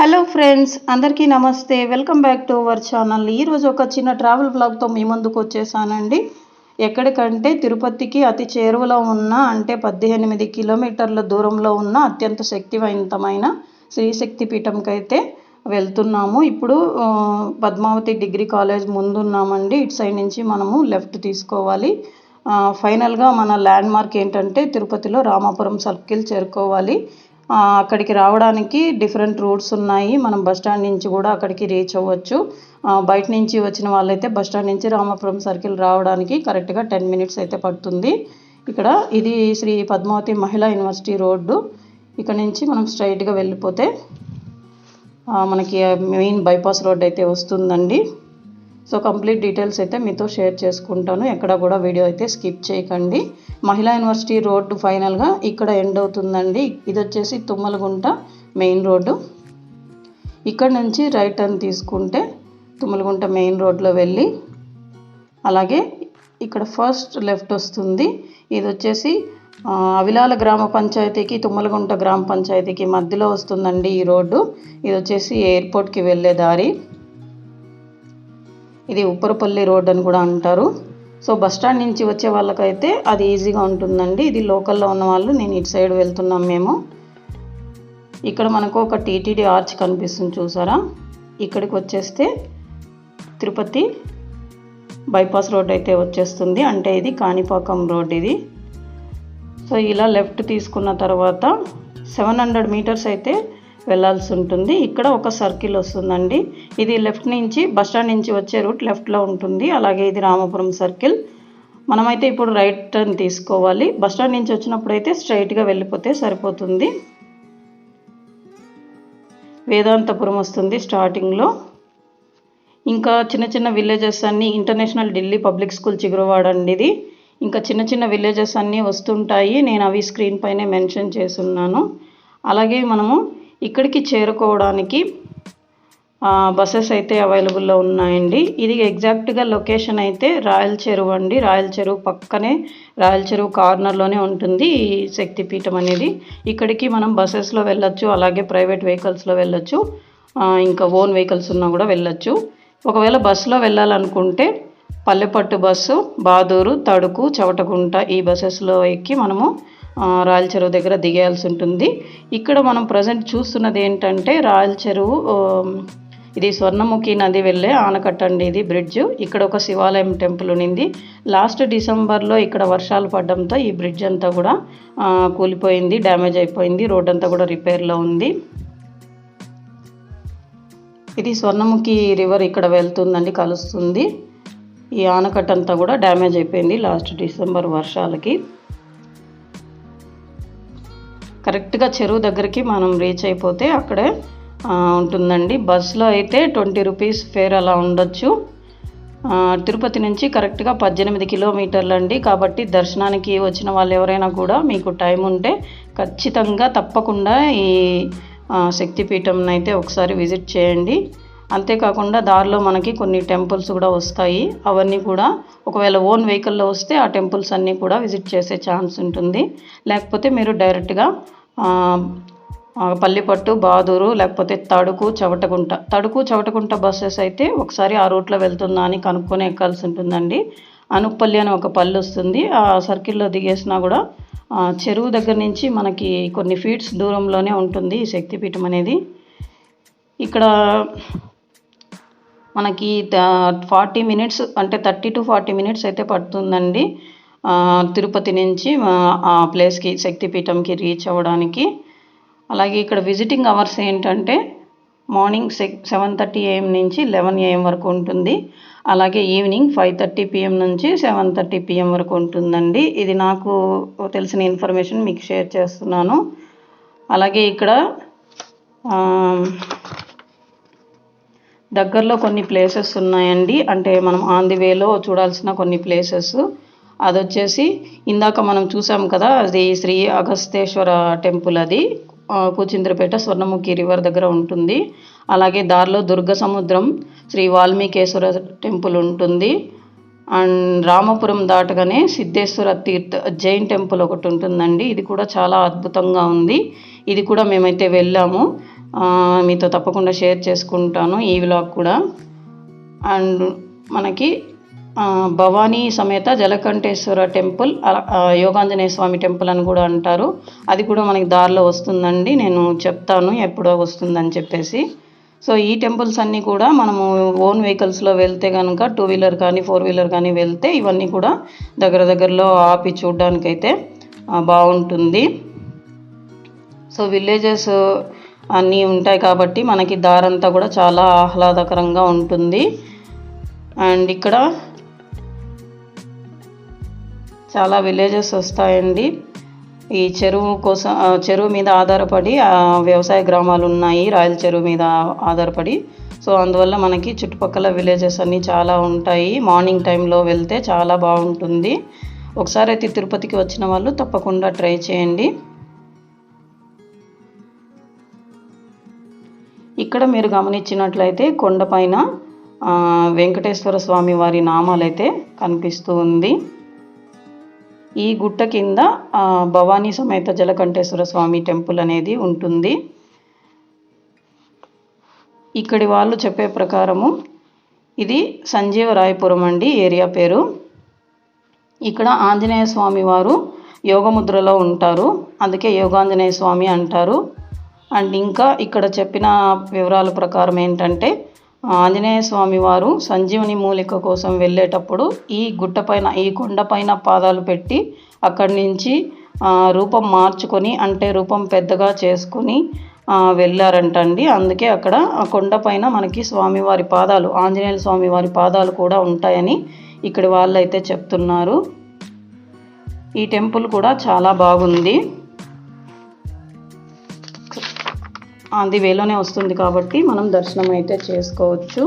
Hello friends అందరికీ నమస్తే. Welcome back to our channel ఈరోజు ఒక చిన్న ట్రావెల్ బ్లాగ్తో మీ ముందుకు వచ్చేసానండి. ఎక్కడికంటే తిరుపతికి అతి చేరువలో ఉన్న అంటే పద్దెనిమిది కిలోమీటర్ల దూరంలో ఉన్న అత్యంత శక్తివంతమైన శ్రీశక్తి పీఠంకైతే వెళ్తున్నాము. ఇప్పుడు పద్మావతి డిగ్రీ కాలేజ్ ముందున్నామండి. ఇటు సైడ్ నుంచి మనము లెఫ్ట్ తీసుకోవాలి. ఫైనల్గా మన ల్యాండ్ మార్క్ ఏంటంటే తిరుపతిలో రామాపురం సర్కిల్ చేరుకోవాలి. అక్కడికి రావడానికి డిఫరెంట్ రూట్స్ ఉన్నాయి. మనం బస్ స్టాండ్ నుంచి కూడా అక్కడికి రీచ్ అవ్వచ్చు. బయట నుంచి వచ్చిన వాళ్ళైతే బస్ స్టాండ్ నుంచి రామాపురం సర్కిల్ రావడానికి కరెక్ట్గా టెన్ మినిట్స్ అయితే పడుతుంది. ఇక్కడ ఇది శ్రీ పద్మావతి మహిళా యూనివర్సిటీ రోడ్డు. ఇక్కడ నుంచి మనం స్ట్రైట్గా వెళ్ళిపోతే మనకి మెయిన్ బైపాస్ రోడ్ అయితే వస్తుందండి. సో కంప్లీట్ డీటెయిల్స్ అయితే మీతో షేర్ చేసుకుంటాను. ఎక్కడ కూడా వీడియో అయితే స్కిప్ చేయకండి. మహిళా యూనివర్సిటీ రోడ్డు ఫైనల్గా ఇక్కడ ఎండ్ అవుతుందండి. ఇది వచ్చేసి తుమ్మలగుంట మెయిన్ రోడ్డు. ఇక్కడ నుంచి రైట్ టర్న్ తీసుకుంటే తుమ్మలగుంట మెయిన్ రోడ్లో వెళ్ళి అలాగే ఇక్కడ ఫస్ట్ లెఫ్ట్ వస్తుంది. ఇది వచ్చేసి అవిలాల గ్రామ పంచాయతీకి తుమ్మలగుంట గ్రామ పంచాయతీకి మధ్యలో వస్తుందండి ఈ రోడ్డు. ఇది వచ్చేసి ఎయిర్పోర్ట్కి వెళ్ళే దారి. ఇది ఉప్పరపల్లి రోడ్ అని కూడా అంటారు. సో బస్ స్టాండ్ నుంచి వచ్చే వాళ్ళకైతే అది ఈజీగా ఉంటుందండి. ఇది లోకల్లో ఉన్న వాళ్ళు నేను ఇటు సైడ్ వెళ్తున్నాం మేము. ఇక్కడ మనకు ఒక టీటీడీ ఆర్చ్ కనిపిస్తుంది చూసారా? ఇక్కడికి వచ్చేస్తే తిరుపతి బైపాస్ రోడ్ అయితే వచ్చేస్తుంది. అంటే ఇది కాణిపాకం రోడ్ ఇది. సో ఇలా లెఫ్ట్ తీసుకున్న తర్వాత సెవెన్ హండ్రెడ్ మీటర్స్ అయితే వెళ్ళాల్సి ఉంటుంది. ఇక్కడ ఒక సర్కిల్ వస్తుందండి. ఇది లెఫ్ట్ నుంచి బస్ స్టాండ్ నుంచి వచ్చే రూట్ లెఫ్ట్లో ఉంటుంది. అలాగే ఇది రామపురం సర్కిల్. మనమైతే ఇప్పుడు రైట్ టర్న్ తీసుకోవాలి. బస్ స్టాండ్ నుంచి వచ్చినప్పుడు అయితే స్ట్రైట్గా వెళ్ళిపోతే సరిపోతుంది. వేదాంతపురం వస్తుంది స్టార్టింగ్లో ఇంకా చిన్న చిన్న విలేజెస్ అన్నీ international Delhi public school Chiguruvada అండి ఇది ఇంకా చిన్న చిన్న విలేజెస్ అన్నీ వస్తుంటాయి. నేను అవి స్క్రీన్ పైనే మెన్షన్ చేస్తున్నాను. అలాగే మనము ఇక్కడికి చేరుకోవడానికి బస్సెస్ అయితే అవైలబుల్లో ఉన్నాయండి. ఇది ఎగ్జాక్ట్గా లొకేషన్ అయితే రాయల చెరువు అండి. రాయల చెరువు పక్కనే రాయల చెరువు కార్నర్లోనే ఉంటుంది ఈ శక్తిపీఠం అనేది. ఇక్కడికి మనం బస్సెస్లో వెళ్ళొచ్చు అలాగే ప్రైవేట్ వెహికల్స్లో వెళ్ళొచ్చు ఇంకా ఓన్ వెహికల్స్ ఉన్నా కూడా వెళ్ళొచ్చు. ఒకవేళ బస్సులో వెళ్ళాలనుకుంటే పల్లెపట్టు బస్సు బాదూరు తడుకు చవటగుంట ఈ బస్సెస్లో ఎక్కి మనము రాయల చెరువు దగ్గర దిగేయాల్సి ఉంటుంది. ఇక్కడ మనం ప్రజెంట్ చూస్తున్నది ఏంటంటే రాయల చెరువు ఇది స్వర్ణముఖి నది వెళ్ళే ఆనకట్ట అండి ఇది బ్రిడ్జ్. ఇక్కడ ఒక శివాలయం టెంపుల్ ఉన్నింది. లాస్ట్ డిసెంబర్లో ఇక్కడ వర్షాలు పడడంతో ఈ బ్రిడ్జ్ అంతా కూడా కూలిపోయింది డ్యామేజ్ అయిపోయింది రోడ్ అంతా కూడా రిపేర్లో ఉంది. ఇది స్వర్ణముఖి రివర్ ఇక్కడ వెళ్తుందండి కలుస్తుంది. ఈ ఆనకట్ట అంతా కూడా డ్యామేజ్ అయిపోయింది లాస్ట్ డిసెంబర్ వర్షాలకి. కరెక్ట్గా చెరువు దగ్గరికి మనం రీచ్ అయిపోతే అక్కడే ఉంటుందండి. బస్సులో అయితే ట్వంటీ రూపీస్ ఫేర్ అలా ఉండొచ్చు. తిరుపతి నుంచి కరెక్ట్గా పద్దెనిమిది కిలోమీటర్లు అండి. కాబట్టి దర్శనానికి వచ్చిన వాళ్ళు ఎవరైనా కూడా మీకు టైం ఉంటే ఖచ్చితంగా తప్పకుండా ఈ శక్తిపీఠంని అయితే ఒకసారి విజిట్ చేయండి. అంతేకాకుండా దారిలో మనకి కొన్ని టెంపుల్స్ కూడా వస్తాయి. అవన్నీ కూడా ఒకవేళ ఓన్ వెహికల్లో వస్తే ఆ టెంపుల్స్ అన్నీ కూడా విజిట్ చేసే ఛాన్స్ ఉంటుంది. లేకపోతే మీరు డైరెక్ట్గా పల్లిపట్టు బాదూరు లేకపోతే తడుకు చవటగుంట తడుకు చవటగుంట బస్సెస్ అయితే ఒకసారి ఆ రూట్లో వెళ్తుందా అని కనుక్కొని ఎక్కాల్సి ఉంటుందండి. అనుప్పల్లి అని ఒక పల్లి వస్తుంది. ఆ సర్కిల్లో దిగేసినా కూడా చెరువు దగ్గర నుంచి మనకి కొన్ని ఫీట్స్ దూరంలోనే ఉంటుంది ఈ శక్తిపీఠం అనేది. ఇక్కడ మనకి ఫార్టీ మినిట్స్ అంటే థర్టీ టు ఫార్టీ మినిట్స్ అయితే పడుతుందండి. తిరుపతి నుంచి ఆ, ప్లేస్కి శక్తిపీఠంకి రీచ్ అవ్వడానికి. అలాగే ఇక్కడ విజిటింగ్ అవర్స్ ఏంటంటే మార్నింగ్ సెవెన్ థర్టీ ఏఎం నుంచి లెవెన్ ఏఎం వరకు ఉంటుంది. అలాగే ఈవినింగ్ ఫైవ్ థర్టీ పిఎం నుంచి సెవెన్ థర్టీ పిఎం వరకు ఉంటుందండి. ఇది నాకు తెలిసిన ఇన్ఫర్మేషన్ మీకు షేర్ చేస్తున్నాను. అలాగే ఇక్కడ దగ్గరలో కొన్ని ప్లేసెస్ ఉన్నాయండి. అంటే మనం ఆన్ ది వేలో చూడాల్సిన కొన్ని ప్లేసెస్. అది వచ్చేసి ఇందాక మనం చూసాం కదా అది శ్రీ అగస్తేశ్వర టెంపుల్ అది. కూచింద్రపేట స్వర్ణముఖి రివర్ దగ్గర ఉంటుంది. అలాగే దారిలో దుర్గ సముద్రం శ్రీ వాల్మీకేశ్వర టెంపుల్ ఉంటుంది. అండ్ రామపురం దాటగానే సిద్ధేశ్వర తీర్థ జైన్ టెంపుల్ ఒకటి ఉంటుందండి. ఇది కూడా చాలా అద్భుతంగా ఉంది. ఇది కూడా మేమైతే వెళ్ళాము. మీతో తప్పకుండా షేర్ చేసుకుంటాను ఈ వ్లాగ్ కూడా. అండ్ మనకి భవానీ సమేత జలకంఠేశ్వర టెంపుల్ యోగాంజనేయ స్వామి టెంపుల్ అని కూడా అంటారు. అది కూడా మనకి దారిలో వస్తుందండి. నేను చెప్తాను ఎప్పుడో వస్తుందని చెప్పేసి. సో ఈ టెంపుల్స్ అన్నీ కూడా మనము ఓన్ వెహికల్స్లో వెళ్తే కనుక టూ వీలర్ కానీ ఫోర్ వీలర్ కానీ వెళ్తే ఇవన్నీ కూడా దగ్గర దగ్గరలో ఆపి చూడడానికైతే బాగుంటుంది. సో విలేజెస్ అన్నీ ఉంటాయి కాబట్టి మనకి దారంతా కూడా చాలా ఆహ్లాదకరంగా ఉంటుంది. అండ్ ఇక్కడ చాలా విలేజెస్ వస్తాయండి. ఈ చెరువు కోసం చెరువు మీద ఆధారపడి వ్యవసాయ గ్రామాలు ఉన్నాయి రాయల చెరువు మీద ఆధారపడి. సో అందువల్ల మనకి చుట్టుపక్కల విలేజెస్ అన్నీ చాలా ఉంటాయి. మార్నింగ్ టైంలో వెళ్తే చాలా బాగుంటుంది. ఒకసారి అయితే తిరుపతికి వచ్చిన వాళ్ళు తప్పకుండా ట్రై చేయండి. ఇక్కడ మీరు గమనించినట్లయితే కొండపైన వెంకటేశ్వర స్వామి వారి నామాలైతే కనిపిస్తూ ఉంది. ఈ గుట్ట కింద భవానీ సమేత జలకంఠేశ్వర స్వామి టెంపుల్ అనేది ఉంటుంది. ఇక్కడి వాళ్ళు చెప్పే ప్రకారము ఇది సంజీవ రాయపురం అండి ఏరియా పేరు. ఇక్కడ ఆంజనేయ స్వామి వారు యోగముద్రలో ఉంటారు. అందుకే యోగాంజనేయ స్వామి అంటారు. అండ్ ఇంకా ఇక్కడ చెప్పిన వివరాల ప్రకారం ఏంటంటే ఆంజనేయ స్వామి వారు సంజీవని మూలిక కోసం వెళ్ళేటప్పుడు ఈ గుట్టపైన ఈ కొండపైన పాదాలు పెట్టి అక్కడి నుంచి రూపం మార్చుకొని అంటే రూపం పెద్దగా చేసుకొని వెళ్ళారంటండి. అందుకే అక్కడ కొండపైన మనకి స్వామివారి పాదాలు ఆంజనేయ స్వామి వారి పాదాలు కూడా ఉంటాయని ఇక్కడి వాళ్ళు అయితే చెప్తున్నారు. ఈ టెంపుల్ కూడా చాలా బాగుంది. అది వేలోనే వస్తుంది కాబట్టి మనం దర్శనం అయితే చేసుకోవచ్చు.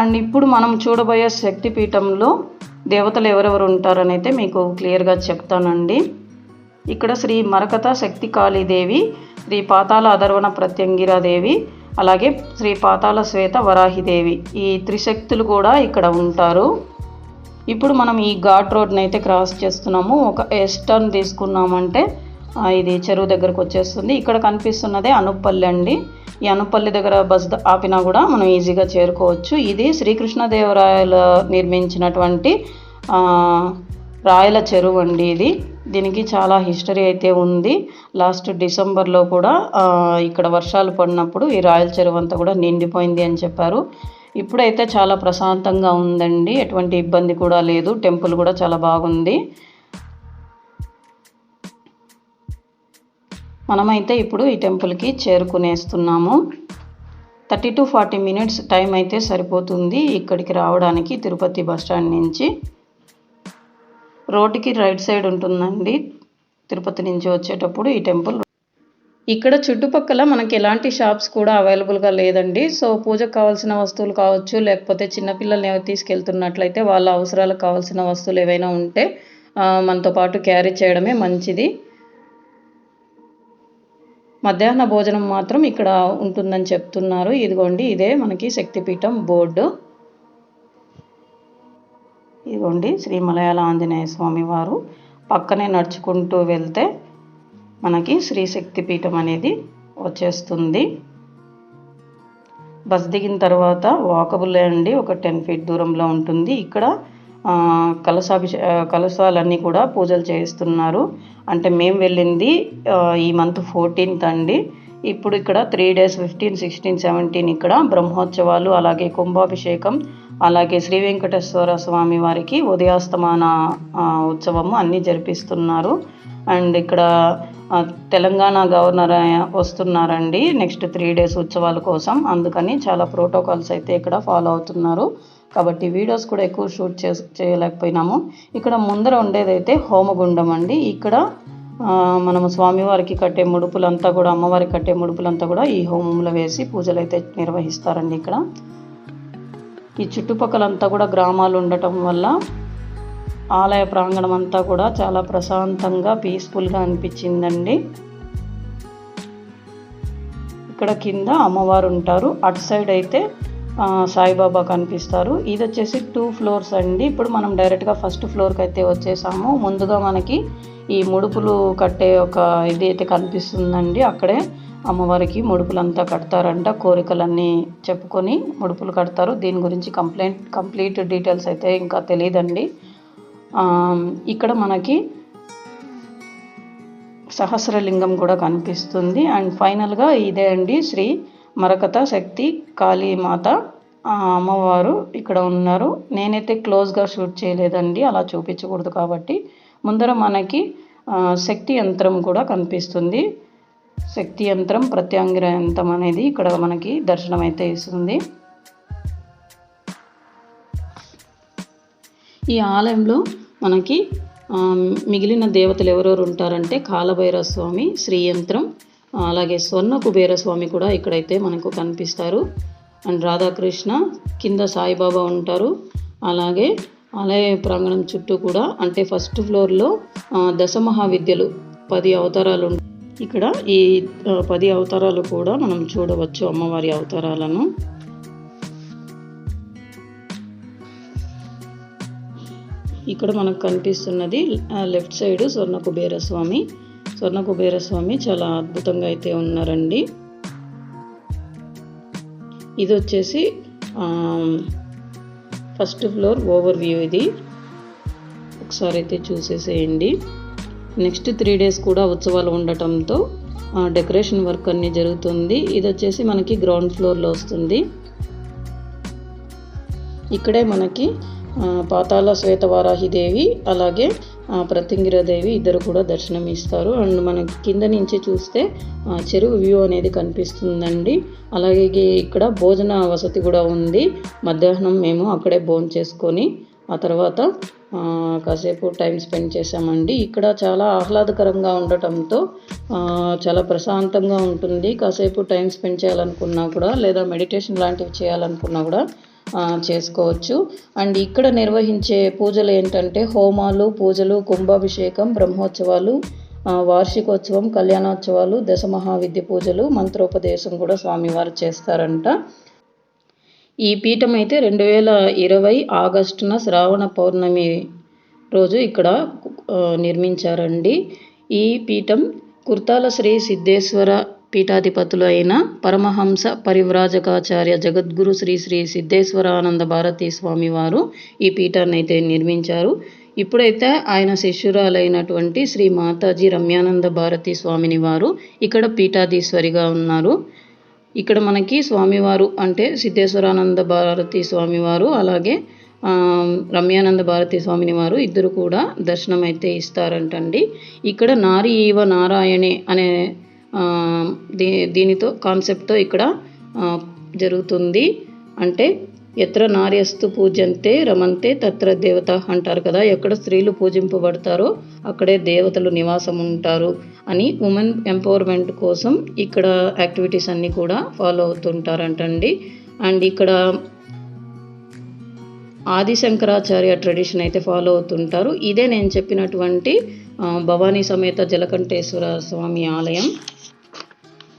అండ్ ఇప్పుడు మనం చూడబోయే శక్తిపీఠంలో దేవతలు ఎవరెవరు ఉంటారని అయితే మీకు క్లియర్గా చెప్తానండి. ఇక్కడ శ్రీ మరకత శక్తి కాళీదేవి శ్రీ పాతాల అధర్వణ ప్రత్యంగిరాదేవి అలాగే శ్రీ పాతాల శ్వేత వరాహిదేవి ఈ త్రిశక్తులు కూడా ఇక్కడ ఉంటారు. ఇప్పుడు మనం ఈ ఘాట్ రోడ్ని అయితే క్రాస్ చేస్తున్నాము. ఒక ఎస్టర్న్ తీసుకున్నామంటే ఇది చెరువు దగ్గరకు వచ్చేస్తుంది. ఇక్కడ కనిపిస్తున్నదే అనుపల్లి అండి. ఈ అనుపల్లి దగ్గర బస్ ఆపినా కూడా మనం ఈజీగా చేరుకోవచ్చు. ఇది శ్రీకృష్ణదేవరాయలు నిర్మించినటువంటి రాయల చెరువు అండి ఇది. దీనికి చాలా హిస్టరీ అయితే ఉంది. లాస్ట్ డిసెంబర్లో కూడా ఇక్కడ వర్షాలు పడినప్పుడు ఈ రాయల చెరువు అంతా కూడా నిండిపోయింది అని చెప్పారు. ఇప్పుడైతే చాలా ప్రశాంతంగా ఉందండి. ఎటువంటి ఇబ్బంది కూడా లేదు. టెంపుల్ కూడా చాలా బాగుంది. మనమైతే ఇప్పుడు ఈ టెంపుల్కి చేరుకునేస్తున్నాము. Thirty to forty minutes time అయితే సరిపోతుంది ఇక్కడికి రావడానికి తిరుపతి బస్ స్టాండ్ నుంచి. రోడ్డుకి రైట్ సైడ్ ఉంటుందండి. తిరుపతి నుంచి వచ్చేటప్పుడు ఈ టెంపుల్ ఇక్కడ చుట్టుపక్కల మనకి ఎలాంటి షాప్స్ కూడా అవైలబుల్గా లేదండి. సో పూజకు కావాల్సిన వస్తువులు కావచ్చు లేకపోతే చిన్నపిల్లల్ని తీసుకెళ్తున్నట్లయితే వాళ్ళ అవసరాలకు కావాల్సిన వస్తువులు ఏవైనా ఉంటే మనతో పాటు క్యారీ చేయడమే మంచిది. మధ్యాహ్న భోజనం మాత్రం ఇక్కడ ఉంటుందని చెప్తున్నారు. ఇదిగోండి ఇదే మనకి శక్తిపీఠం బోర్డు. ఇదిగోండి శ్రీ మలయాళ ఆంజనేయ స్వామి వారు పక్కనే నడుచుకుంటూ వెళ్తే మనకి శ్రీ శక్తిపీఠం అనేది వచ్చేస్తుంది. బస్ దిగిన తర్వాత వాకబుల్ అండి ఒక టెన్ ఫీట్ దూరంలో ఉంటుంది. ఇక్కడ కలశాభిష కలశాలన్నీ కూడా పూజలు చేయిస్తున్నారు. అంటే మేము వెళ్ళింది ఈ మంత్ ఫోర్టీన్త్ అండి. ఇప్పుడు ఇక్కడ three days fifteen sixteen seventeen ఇక్కడ బ్రహ్మోత్సవాలు అలాగే కుంభాభిషేకం అలాగే శ్రీ వెంకటేశ్వర స్వామి వారికి ఉదయాస్తమాన ఉత్సవము అన్నీ జరిపిస్తున్నారు. అండ్ ఇక్కడ తెలంగాణ గవర్నర్ వస్తున్నారండి నెక్స్ట్ త్రీ డేస్ ఉత్సవాల కోసం. అందుకని చాలా ప్రోటోకాల్స్ అయితే ఇక్కడ ఫాలో అవుతున్నారు. కాబట్టి వీడియోస్ కూడా ఎక్కువ షూట్ చే చేయలేకపోయినాము. ఇక్కడ ముందర ఉండేదైతే హోమగుండం అండి. ఇక్కడ మనము స్వామివారికి కట్టే ముడుపులంతా కూడా అమ్మవారికి కట్టే ముడుపులంతా కూడా ఈ హోమంలో వేసి పూజలు అయితే నిర్వహిస్తారండి ఇక్కడ. ఈ చుట్టుపక్కలంతా కూడా గ్రామాలు ఉండటం వల్ల ఆలయ ప్రాంగణం అంతా కూడా చాలా ప్రశాంతంగా పీస్ఫుల్గా అనిపించిందండి. ఇక్కడ కింద అమ్మవారు ఉంటారు. అటు సైడ్ అయితే సాయిబాబా కనిపిస్తారు. ఇది వచ్చేసి టూ ఫ్లోర్స్ అండి. ఇప్పుడు మనం డైరెక్ట్గా ఫస్ట్ ఫ్లోర్కి అయితే వచ్చేసాము. ముందుగా మనకి ఈ ముడుపులు కట్టే ఒక ఇది అయితే కనిపిస్తుందండి. అక్కడే అమ్మవారికి ముడుపులంతా కడతారంట. కోరికలన్నీ చెప్పుకొని ముడుపులు కడతారు. దీని గురించి కంప్లైంట్ కంప్లీట్ డీటెయిల్స్ అయితే ఇంకా తెలియదండి. ఇక్కడ మనకి సహస్రలింగం కూడా కనిపిస్తుంది. అండ్ ఫైనల్గా ఇదే అండి శ్రీ మరకత శక్తి కాళీమాత అమ్మవారు ఇక్కడ ఉన్నారు. నేనైతే క్లోజ్గా షూట్ చేయలేదండి. అలా చూపించకూడదు కాబట్టి. ముందర మనకి శక్తి యంత్రం కూడా కనిపిస్తుంది. శక్తి యంత్రం ప్రత్యాంగిర యంత్రం అనేది ఇక్కడ మనకి దర్శనం అయితే ఇస్తుంది. ఈ ఆలయంలో మనకి మిగిలిన దేవతలు ఎవరెవరు ఉంటారంటే కాలభైరవ స్వామి శ్రీయంత్రం అలాగే స్వర్ణ కుబేర స్వామి కూడా ఇక్కడైతే మనకు కనిపిస్తారు. అండ్ రాధాకృష్ణ కింద సాయిబాబా ఉంటారు. అలాగే ఆలయ ప్రాంగణం చుట్టూ కూడా అంటే ఫస్ట్ ఫ్లోర్లో దశమహావిద్యలు పది అవతారాలు ఇక్కడ ఈ పది అవతారాలు కూడా మనం చూడవచ్చు అమ్మవారి అవతారాలను. ఇక్కడ మనకు కనిపిస్తున్నది లెఫ్ట్ సైడ్ స్వర్ణ కుబేరస్వామి స్వర్ణ కుబేరస్వామి చాలా అద్భుతంగా అయితే ఉన్నారండి. ఇది వచ్చేసి ఫస్ట్ ఫ్లోర్ ఓవర్ వ్యూ ఇది. ఒకసారి అయితే చూసేసేయండి. నెక్స్ట్ త్రీ డేస్ కూడా ఉత్సవాలు ఉండటంతో డెకరేషన్ వర్క్ అన్నీ జరుగుతుంది. ఇది వచ్చేసి మనకి గ్రౌండ్ ఫ్లోర్లో వస్తుంది. ఇక్కడే మనకి పాతాల శ్వేతవారాహిదేవి అలాగే ప్రతింగిరదేవి ఇద్దరు కూడా దర్శనం ఇస్తారు. అండ్ మన కింద నుంచి చూస్తే చెరువు వ్యూ అనేది కనిపిస్తుందండి. అలాగే ఇక్కడ భోజన వసతి కూడా ఉంది. మధ్యాహ్నం మేము అక్కడే భోజనం చేసుకొని ఆ తర్వాత కాసేపు టైం స్పెండ్ చేసామండి ఇక్కడ చాలా ఆహ్లాదకరంగా ఉండటంతో చాలా ప్రశాంతంగా ఉంటుంది. కాసేపు టైం స్పెండ్ చేయాలనుకున్నా కూడా లేదా మెడిటేషన్ లాంటివి చేయాలనుకున్నా కూడా చేసుకోవచ్చు. అండ్ ఇక్కడ నిర్వహించే పూజలు ఏంటంటే హోమాలు పూజలు కుంభాభిషేకం బ్రహ్మోత్సవాలు వార్షికోత్సవం కళ్యాణోత్సవాలు దశ మహావిద్య పూజలు మంత్రోపదేశం కూడా స్వామివారు చేస్తారంట. ఈ పీఠం అయితే రెండు వేల ఇరవై ఆగస్టున శ్రావణ పౌర్ణమి రోజు ఇక్కడ నిర్మించారండి. ఈ పీఠం కుర్తాల శ్రీ సిద్ధేశ్వర పీఠాధిపతులు అయిన పరమహంస పరివ్రాజకాచార్య జగద్గురు శ్రీ శ్రీ సిద్ధేశ్వరానంద భారతీ స్వామి వారు ఈ పీఠాన్ని అయితే నిర్మించారు. ఇప్పుడైతే ఆయన శిష్యురాలైనటువంటి శ్రీ మాతాజీ రమ్యానంద భారతీ స్వామిని వారు ఇక్కడ పీఠాధీశ్వరిగా ఉన్నారు. ఇక్కడ మనకి స్వామివారు అంటే సిద్ధేశ్వరానంద భారతీ స్వామివారు అలాగే రమ్యానంద భారతీ స్వామిని వారు ఇద్దరు కూడా దర్శనం అయితే ఇస్తారంటండి. ఇక్కడ నారి ఈవ నారాయణే అనే దీ దీనితో కాన్సెప్ట్తో ఇక్కడ జరుగుతుంది. అంటే ఎత్ర నార్యస్తు పూజంతే రమంతే తత్ర దేవత అంటారు కదా ఎక్కడ స్త్రీలు పూజింపబడతారో అక్కడే దేవతలు నివాసం ఉంటారు అని ఉమెన్ ఎంపవర్మెంట్ కోసం ఇక్కడ యాక్టివిటీస్ అన్నీ కూడా ఫాలో అవుతుంటారంటండి. అండ్ ఇక్కడ ఆదిశంకరాచార్య ట్రెడిషన్ అయితే ఫాలో అవుతుంటారు. ఇదే నేను చెప్పినటువంటి భవానీ సమేత జలకంఠేశ్వర స్వామి ఆలయం.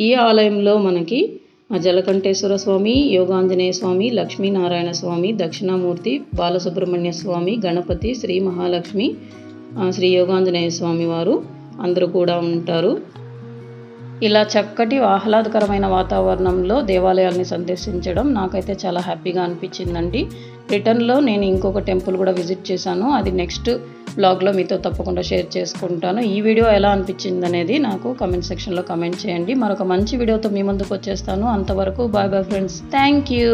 ఈ ఆలయంలో మనకి జలకంఠేశ్వర స్వామి యోగాంజనేయ స్వామి లక్ష్మీనారాయణ స్వామి దక్షిణామూర్తి బాలసుబ్రహ్మణ్య స్వామి గణపతి శ్రీ మహాలక్ష్మి శ్రీ యోగాంజనేయ స్వామి వారు అందరూ కూడా ఉంటారు. ఇలా చక్కటి ఆహ్లాదకరమైన వాతావరణంలో దేవాలయాల్ని సందర్శించడం నాకైతే చాలా హ్యాపీగా అనిపించిందండి. రిటర్న్లో నేను ఇంకొక టెంపుల్ కూడా విజిట్ చేశాను. అది నెక్స్ట్ బ్లాగ్లో మీతో తప్పకుండా షేర్ చేసుకుంటాను. ఈ వీడియో ఎలా అనిపించింది అనేది నాకు కమెంట్ సెక్షన్లో కమెంట్ చేయండి. మరొక మంచి వీడియోతో మీ ముందుకు వచ్చేస్తాను. అంతవరకు bye bye friends. Thank you